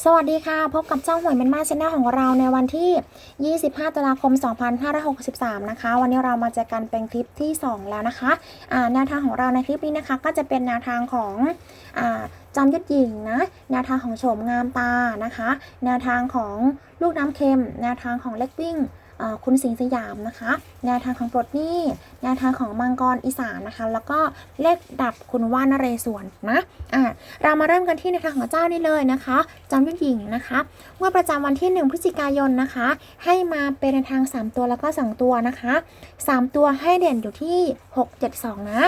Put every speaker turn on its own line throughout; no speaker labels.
สวัสดีค่ะ พบกับเจ้าหวยเมนมาชแนลของเราในวันที่ 25 ตุลาคม 2563 นะคะ วันนี้เรามาเจอกันเป็นคลิปที่ 2 แล้วนะคะแนวทางของเราในคลิปนี้นะคะ ก็จะเป็นแนวทางของอจอมยุทธหญิงนะ แนวทางของโฉมงามตานะคะ แนวทางของลูกน้ำเค็ม แนวทางของเล็กวิ่ง คุณสิงห์สยามนะคะแนวทางของปลดหนี้แนวทางของมังกรอีสานนะคะ แล้วก็เลขดับคุณว่านเรศวรนะอ่าเรามาเริ่มกันที่ในวทางของเจ้านี่เลยนะคะจอมยุทธหญิงนะคะเมื่อประจำวันที่ 1 พฤศจิกายนนะคะ ให้มาเป็นในวทาง 3 ตัวแล้วก็ 2 ตัวนะคะ 3 ตัวให้เด่นอยู่ที่ 6 7 2 นะ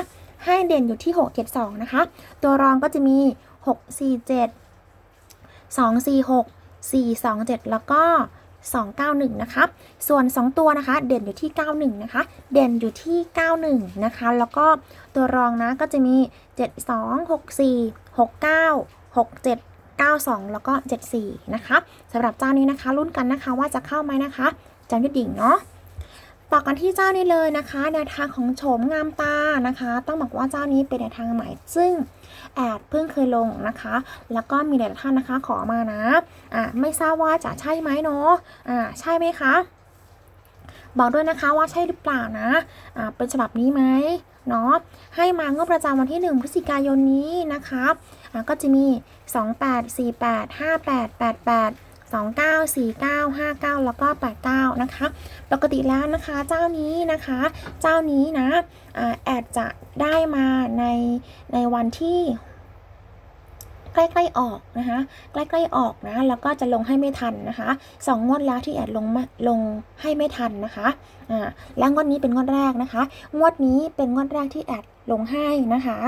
ให้เด่นอยู่ที่ 6 7 2 นะคะ ตัวรองก็จะมี 6 4 7 2 4 6 4 2 7 แล้วก็ 291 นะคะ ส่วน 2 ตัวนะคะ เด่นอยู่ที่ 91 นะคะ เด่นอยู่ที่ 91 นะคะ แล้วก็ตัวรองนะก็จะมี 72 64 69 67 92 แล้วก็ 74 นะคะสำหรับเจ้านี้นะคะรุ่นกันนะคะว่าจะเข้าไหมนะคะจำยุดดิ่งเนาะ ต่อกันที่เจ้านี้เลยนะคะ แนวทางของโฉมงามตานะคะ ต้องบอกว่าเจ้านี้เป็นแนวทางใหม่ซึ่งแอดเพิ่งเคยลงนะคะ แล้วก็มีหลายท่านนะคะขอมานะอ่าไม่ทราบว่าจะใช่ไหมเนาะอ่าใช่ไหมคะบอกด้วยนะคะว่าใช่หรือเปล่านะอ่าเป็นฉบับนี้ไหมเนาะให้มางวดประจำวันที่ 1พฤศจิกายนนี้นะคะอ่าก็จะมี 28 48 58 88 29 49 59 แล้วก็ 89 นะคะ ปกติแล้วนะคะเจ้านี้นะคะ เจ้านี้นะอแอดจะได้มาในในวันที่ใกล้ๆออกนะคะใกล้ๆออกนะแล้วก็จะลงให้ไม่ทันนะคะสองงวดแล้วที่แอดลงมาลงให้ไม่ทันนะคะอ่าแล้วงวดนี้เป็นงวดแรกนะคะ งวดนี้เป็นงวดแรกที่แอดลงให้นะคะ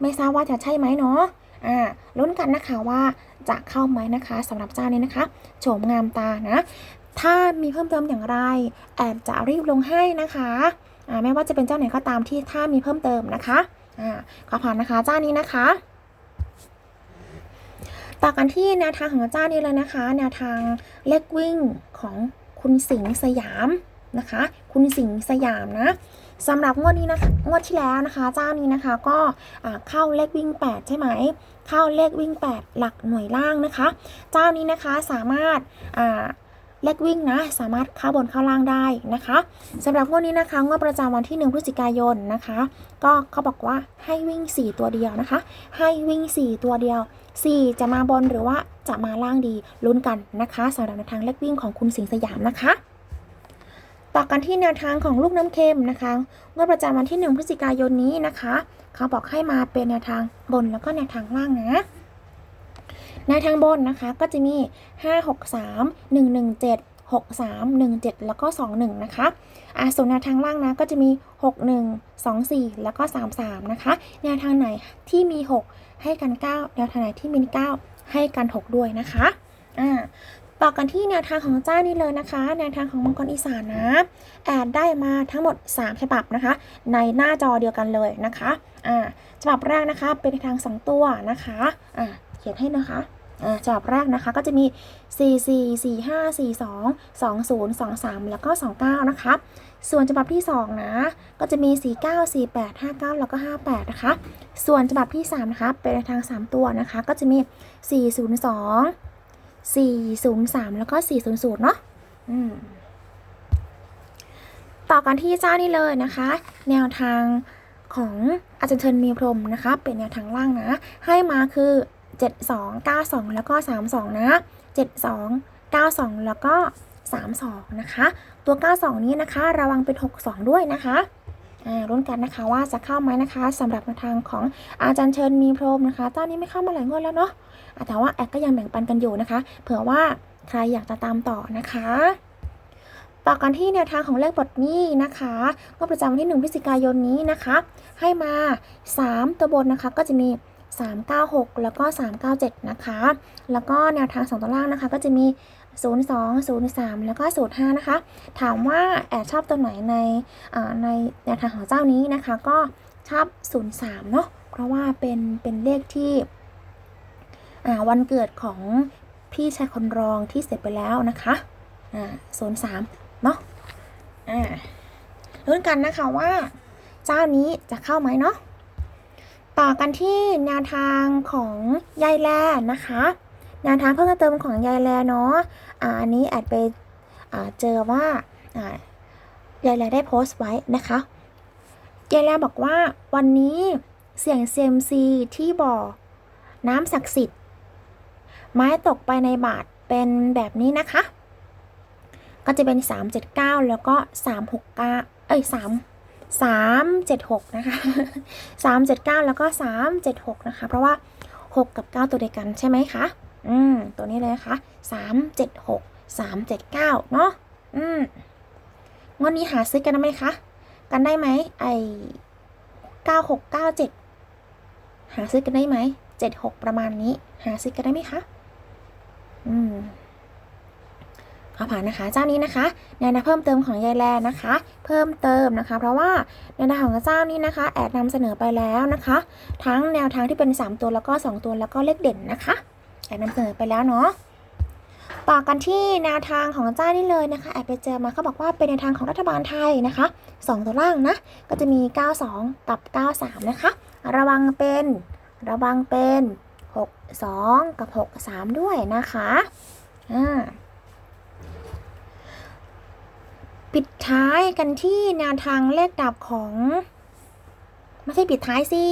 ไม่ทราบว่าจะใช่ไหมเนาะ อ่าลุ้นกันนะคะว่าจะเข้าไหมนะคะสำหรับเจ้านี้นะคะโฉมงามตานะ ถ้ามีเพิ่มเติมอย่างไร แอดจะรีบลงให้นะคะอ่าไม่ว่าจะเป็นเจ้าไหนก็ตามที่ถ้ามีเพิ่มเติมนะคะอ่าขอผ่านนะคะเจ้านี้นะคะต่อกันที่แนวทางของเจ้านี้เลยนะคะ แนวทางเลขวิ่งของคุณสิงห์สยามนะคะ คุณสิงห์สยามนะ สำหรับงวดนี้นะคะงวดที่แล้วนะคะ เจ้านี้นะคะก็เข้าเลขวิ่ง 8 ใช่ไหม เข้าเลขวิ่ง 8 หลักหน่วยล่างนะคะ เจ้านี้นะคะสามารถเลขวิ่งนะสามารถเข้าบนเข้าล่างได้นะคะสำหรับงวดนี้นะคะงวดประจำวันที่1พฤศจิกายนนะคะ ก็เขาบอกว่าให้วิ่ง 4 ตัวเดียวนะคะ ให้วิ่ง 4 ตัวเดียว 4 จะมาบนหรือว่าจะมาล่างดีลุ้นกันนะคะสำหรับในทางเลขวิ่งของคุณสิงห์สยามนะคะ ต่อกันที่แนวทางของลูกน้ำเค็มนะคะงวดประจำวันที่ 1 พฤศจิกายนนี้นะคะ เขาบอกให้มาเป็นแนวทางบนแล้วก็แนวทางล่างนะแนวทางบนนะคะก็จะมี 5 6 3 1 1 7 6 3 1 7 แล้วก็ 21 นะคะอ่าส่วนแนวทางล่างนะก็จะมี 6 1 2 4 แล้วก็ 3 3 นะคะ แนวทางไหนที่มี 6 ให้กัน 9 แนวทางไหนที่มี 9 ให้กัน 6 ด้วยนะคะอ่า ต่อกันที่แนวทางของเจ้านี่เลยนะคะ แนวทางของมังกรอีสานนะ แอดได้มาทั้งหมด 3 ฉบับนะคะ ในหน้าจอเดียวกันเลยนะคะอ่าฉบับแรกนะคะเป็นทาง 2 ตัวนะคะอ่าเขียนให้นะคะฉบับแรกนะคะก็จะมี 4 4 4 5 4 2 2 0 2 3 แล้วก็ 29 นะคะ ส่วนฉบับที่ 2 นะ ก็จะมี 4 9 4 8 5 9 แล้วก็ 58 นะคะ ส่วนฉบับที่ 3 นะคะ เป็นทาง 3 ตัวนะคะ ก็จะมี 402 403 แล้วก็ 400 เนาะอืมต่อกันที่เจ้านี่เลยนะคะ แนวทางของอาจารย์เทินมีพรหมนะคะ เป็นแนวทางล่างนะ ให้มาคือ 72 92 แล้วก็ 32 นะ 72 92 แล้วก็ 32 นะคะ ตัว 92 นี้นะคะ ระวังเป็น 62 ด้วยนะคะ รุ่นกันนะคะว่าจะเข้าไหมนะคะสำหรับแนวทางของอาจารย์เชิญมีพรหมนะคะเจ้านี้ไม่เข้ามาหลายงวดแล้วเนาะแต่ว่าแอดก็ยังแบ่งปันกันอยู่นะคะ เผื่อว่าใครอยากจะตามต่อนะคะต่อกันที่แนวทางของเลขบทนี้นะคะงวดประจำวันที่ 1พฤศจิกายนนี้นะคะ ให้มา 3 ตัวบนนะคะก็จะมี 396 แล้วก็ 397 นะคะ แล้วก็แนวทางสองตัวล่างนะคะ ก็จะมี 02 03 แล้วก็ 05 นะคะ ถามว่าแอดชอบตัวไหนในในแนวทางของเจ้านี้นะคะ ก็ชอบ 03 เนาะเพราะว่าเป็นเป็นเลขที่วันเกิดของพี่ชายคนรองที่เสร็จไปแล้วนะคะอ่า03 เนาะอ่าลุ้นกันนะคะว่าเจ้านี้จะเข้าไหมเนาะต่อกันที่แนวทางของยายแล่นะคะ แนวทางเพิ่มเติมของยายแลเนาะอันนี้แอดไปเจอว่ายายแลได้โพสต์ไว้นะคะยายแลบอกว่าวันนี้เสี่ยงเซมซีที่บ่อน้ำศักดิ์สิทธิ์ ไม้ตกไปในบาทเป็นแบบนี้นะคะ ก็จะเป็น 379 แล้วก็ 369 เอ้ย 3 376 นะคะ 379 แล้วก็ 376 นะคะ เพราะว่า 6 กับ 9 ตัวเดียวกันใช่ไหมคะ อืม ตัวนี้เลยนะคะ376 379เนาะ อืมงวดนี้หาซื้อกันได้ไหมคะ กันได้ไหมไอ9697หาซื้อกันได้ไหม76ประมาณนี้ หาซื้อกันได้ไหมคะ อืมเอาผ่านนะคะ เจ้านี้นะคะแนวทางเพิ่มเติมของยายแลนะคะ เพิ่มเติมนะคะ เพราะว่าแนวทางของเจ้านี้นะคะ แอดนำเสนอไปแล้วนะคะ ทั้งแนวทางที่เป็น 3 ตัวแล้วก็ 2 ตัวแล้วก็เลขเด่นนะคะ แอดนำเสนอไปแล้วเนาะต่อกันที่แนวทางของเจ้านี่เลยนะคะแอดไปเจอมาเขาบอกว่าเป็นแนวทางของรัฐบาลไทยนะคะ2ตัวล่างนะ ก็จะมี 92 กับ 93 นะคะ ระวังเป็น ระวังเป็น 62 กับ 63 ด้วยนะคะอ่าปิดท้ายกันที่แนวทางเลขดับของ ไม่ใช่ปิดท้ายสิ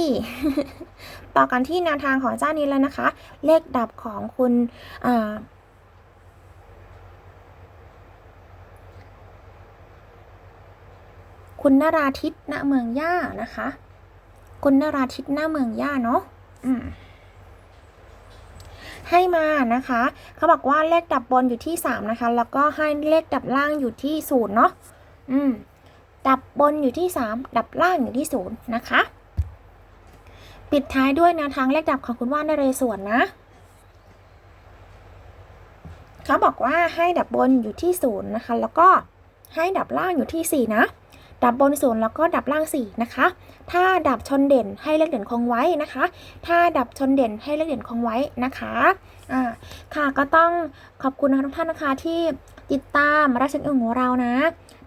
ต่อกันที่แนวทางของเจ้านี้แล้วนะคะ เลขดับของคุณคุณนราทิพย์ณเมืองย่านะคะ คุณนราทิพย์ณเมืองย่าเนาะให้มานะคะ เขาบอกว่าเลขดับบนอยู่ที่3นะคะ แล้วก็ให้เลขดับล่างอยู่ที่0เนาะ อืม ดับบนอยู่ที่ 3 ดับล่างอยู่ที่ 0 นะคะ ปิดท้ายด้วยแนวทางเลขดับของคุณว่านนเรศวรนะ เขาบอกว่าให้ดับบนอยู่ที่ 0 นะคะ แล้วก็ให้ดับล่างอยู่ที่ 4 นะ ดับบนศูนย์แล้วก็ดับล่าง 4 นะคะ ถ้าดับชนเด่นให้เลขเด่นคงไว้นะคะ ถ้าดับชนเด่นให้เลขเด่นคงไว้นะคะอ่าค่ะก็ต้องขอบคุณนะคะทุกท่านนะคะที่ ติดตามรับชมของเรานะ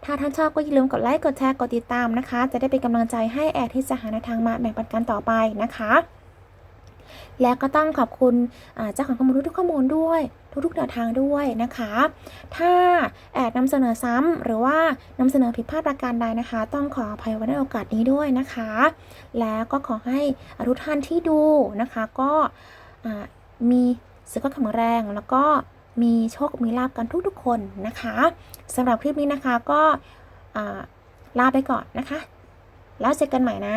ถ้าท่านชอบก็อย่าลืมกดไลค์ กดแชร์ กดติดตามนะคะ จะได้เป็นกำลังใจให้แอดที่จะหาแนวทางมาแบ่งปันกันต่อไปนะคะ และก็ต้องขอบคุณเจ้าของข้อมูลทุกข้อมูลด้วย ทุกๆแนวทางด้วยนะคะ ถ้าแอดนำเสนอซ้ำหรือว่านำเสนอผิดพลาดประการใดนะคะ ต้องขออภัยไว้ในโอกาสนี้ด้วยนะคะ แล้วก็ขอให้ทุกท่านที่ดูนะคะ ก็มีสุขภาพแข็งแรงแล้วก็ มีโชค มีลาบกันทุกๆคนนะคะสำหรับคลิปนี้นะคะก็ลาไปก่อนนะคะ แล้วเจอกันใหม่นะ